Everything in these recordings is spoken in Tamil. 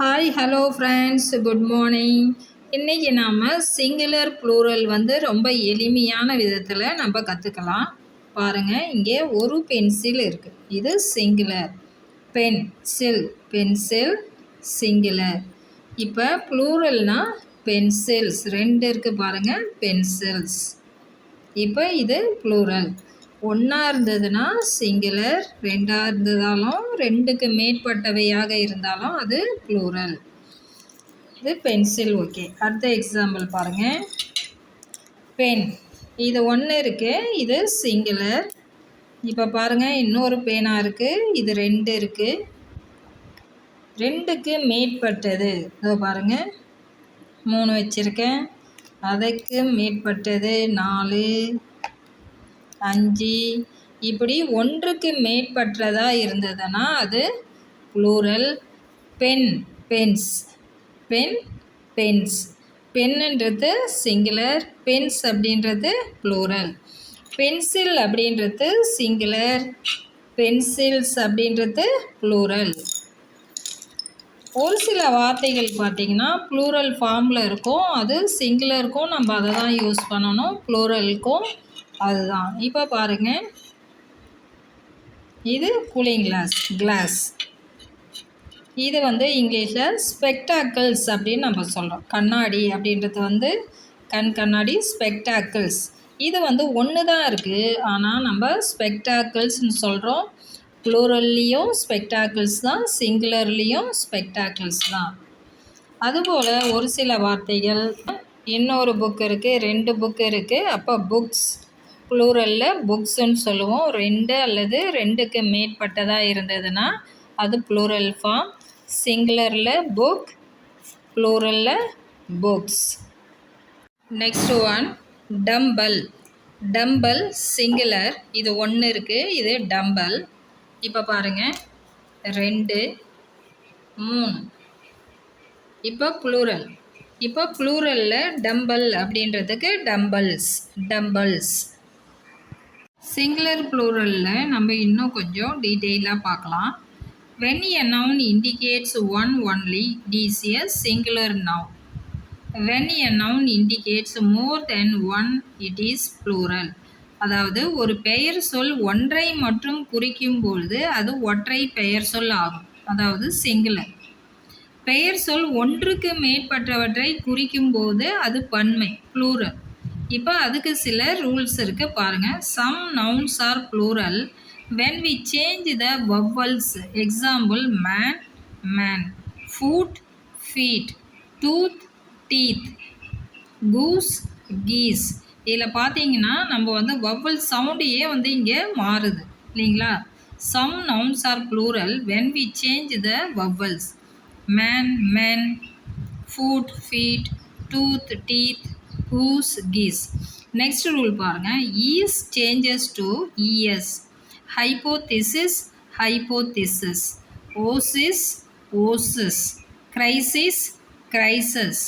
Hi hello friends good morning இன்றைக்கி நாம் சிங்குலர் ப்ளூரல் வந்து ரொம்ப எளிமையான விதத்தில் நம்ம கற்றுக்கலாம் பாருங்கள் இங்கே ஒரு பென்சில் இருக்குது இது singular pencil pencil singular இப்போ ப்ளூரல்னால் பென்சில்ஸ் ரெண்டு இருக்குது பாருங்கள் பென்சில்ஸ் இப்போ இது ப்ளூரல் ஒன்றா இருந்ததுன்னா சிங்குலர் ரெண்டாக இருந்ததாலும் ரெண்டுக்கு மேற்பட்டவையாக இருந்தாலும் அது ப்ளூரல். இது பென்சில் ஓகே. அடுத்த எக்ஸாம்பிள் பாருங்கள் பென். இது ஒன்று இருக்குது இது சிங்குலர். இப்போ பாருங்கள் இன்னொரு பேனாக இருக்குது இது ரெண்டு இருக்குது ரெண்டுக்கு மேற்பட்டது. இதோ பாருங்கள் மூணு வச்சுருக்கேன். அதுக்கு மேற்பட்டது நாலு அஞ்சு. இப்படி ஒன்றுக்கு மேற்பட்டதாக இருந்ததுன்னா அது plural pen pens pen pens பென்னுன்றது singular pens அப்படின்றது ப்ளூரல் பென்சில் அப்படின்றது சிங்குலர் பென்சில்ஸ் அப்படின்றது ப்ளூரல் ஒரு சில வார்த்தைகள் பார்த்திங்கன்னா ப்ளூரல் ஃபார்மில் இருக்கும். அது சிங்குலருக்கும் நம்ம அதை தான் யூஸ் பண்ணணும் ப்ளூரலுக்கும் அதுதான். இப்போ பாருங்கள் இது கூலிங் கிளாஸ் கிளாஸ் இது வந்து இங்கிலீஷில் ஸ்பெக்டாக்கிள்ஸ் அப்படின்னு நம்ம சொல்கிறோம் கண்ணாடி அப்படின்றது வந்து கண் கண்ணாடி ஸ்பெக்டாக்கிள்ஸ் இது வந்து ஒன்று தான் இருக்குது ஆனால் நம்ம ஸ்பெக்டாக்கிள்ஸ்னு சொல்கிறோம் ப்ளூரல்லையும் ஸ்பெக்டாக்கிள்ஸ் தான். சிங்குலர்லேயும் ஸ்பெக்டாக்கிள்ஸ் தான். அதுபோல் ஒரு சில வார்த்தைகள். இன்னொரு புக் இருக்குது ரெண்டு புக் இருக்குது அப்போ புக்ஸ் ப்ளூரலில் புக்ஸுன்னு சொல்லுவோம். ரெண்டு அல்லது ரெண்டுக்கு மேற்பட்டதாக இருந்ததுன்னா அது ப்ளூரல் ஃபார்ம் சிங்குலரில் book ப்ளூரலில் books next one dumbbell dumbbell singular இது ஒன்று இருக்குது இது டம்பல் இப்போ பாருங்கள் ரெண்டு மூணு. இப்போ ப்ளூரல் இப்போ ப்ளூரலில் டம்பல் அப்படின்றதுக்கு டம்பல்ஸ் டம்பல்ஸ் சிங்குலர் ப்ளூரலில் நம்ம இன்னும் கொஞ்சம் டீட்டெயிலாக பார்க்கலாம். When a noun indicates one only is a singular noun when a noun indicates more then one it is plural அதாவது ஒரு பெயர் சொல் ஒன்றை மற்றும் குறிக்கும் பொழுது அது ஒற்றை பெயர் சொல் ஆகும். அதாவது சிங்குலர் பெயர் சொல் ஒன்றுக்கு மேற்பட்டவற்றை குறிக்கும் போது அது பன்மை ப்ளூரல் இப்போ அதுக்கு சில ரூல்ஸ் இருக்குது பாருங்கள் some nouns are plural when we change the vowels example man man foot feet tooth teeth goose geese இதில் பார்த்தீங்கன்னா நம்ம வந்து வவ்வல் சவுண்டையே வந்து இங்கே மாறுது. இல்லைங்களா? Some nouns are plural when we change the vowels man men foot feet tooth teeth whose keys next rule பாருங்கள் is changes to es hypothesis hypothesis osis osis crisis crises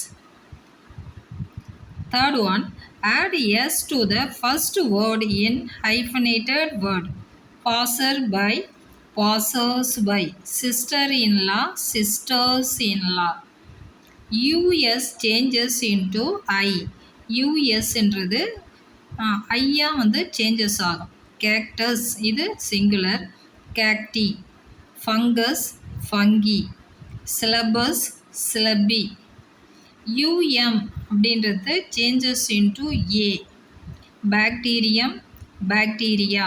third one add s to the first word in hyphenated word passer by passers by sister in law sisters in law us changes into i யூஎஸ்ன்றது ஐயா வந்து சேஞ்சஸ் ஆகும். கேக்டஸ் இது singular cacti fungus fungi syllabus syllabi UM அப்படின்றது changes into a bacterium bacteria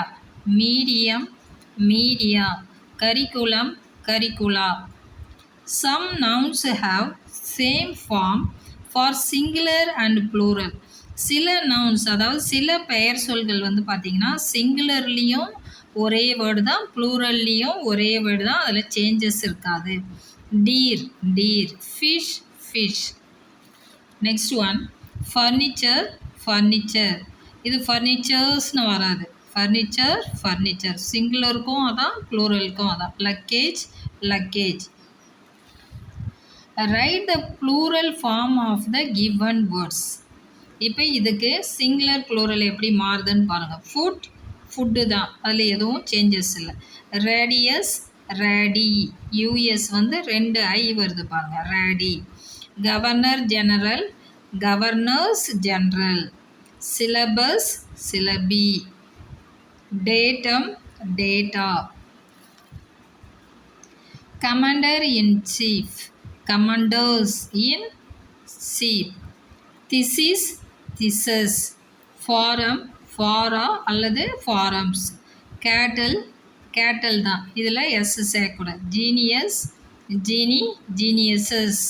medium media curriculum curricula some nouns have same form for singular and plural சில நவுன்ஸ் அதாவது சில பெயர் சொல்கள் வந்து பார்த்திங்கன்னா சிங்குலர்லேயும் ஒரே வேர்டு தான் ப்ளூரல்லையும் ஒரே வேர்டு தான் அதில் சேஞ்சஸ் இருக்காது. Deer deer fish fish next one furniture furniture இது ஃபர்னிச்சர்ஸ்னு வராது. ஃபர்னிச்சர் ஃபர்னிச்சர் சிங்குலருக்கும் அதான் ப்ளூரலுக்கும் அதான். Luggage luggage write the plural form of the given words இப்போ இதுக்கு சிங்குலர் ப்ளூரல் எப்படி மாறுதுன்னு பாருங்கள் ஃபுட் ஃபுட்டு தான். அதில் எதுவும் சேஞ்சஸ் இல்லை. ரேடியஸ் ரேடி யூஎஸ் வந்து ரெண்டு ஐ வருது பாருங்க. Radii governor general governors general syllabus syllabi datum data commander in chief commanders in chief thesis theses forum fora அல்லது ஃபாரம்ஸ் கேட்டல் கேட்டல் தான். இதில் எஸ் சேர்க்கக்கூடாது ஜீனியஸ் ஜீனி ஜீனியஸஸ்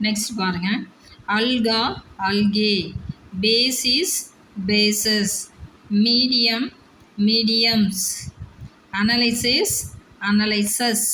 நெக்ஸ்ட் பாருங்கள் alga algae basis bases medium mediums analysis analyses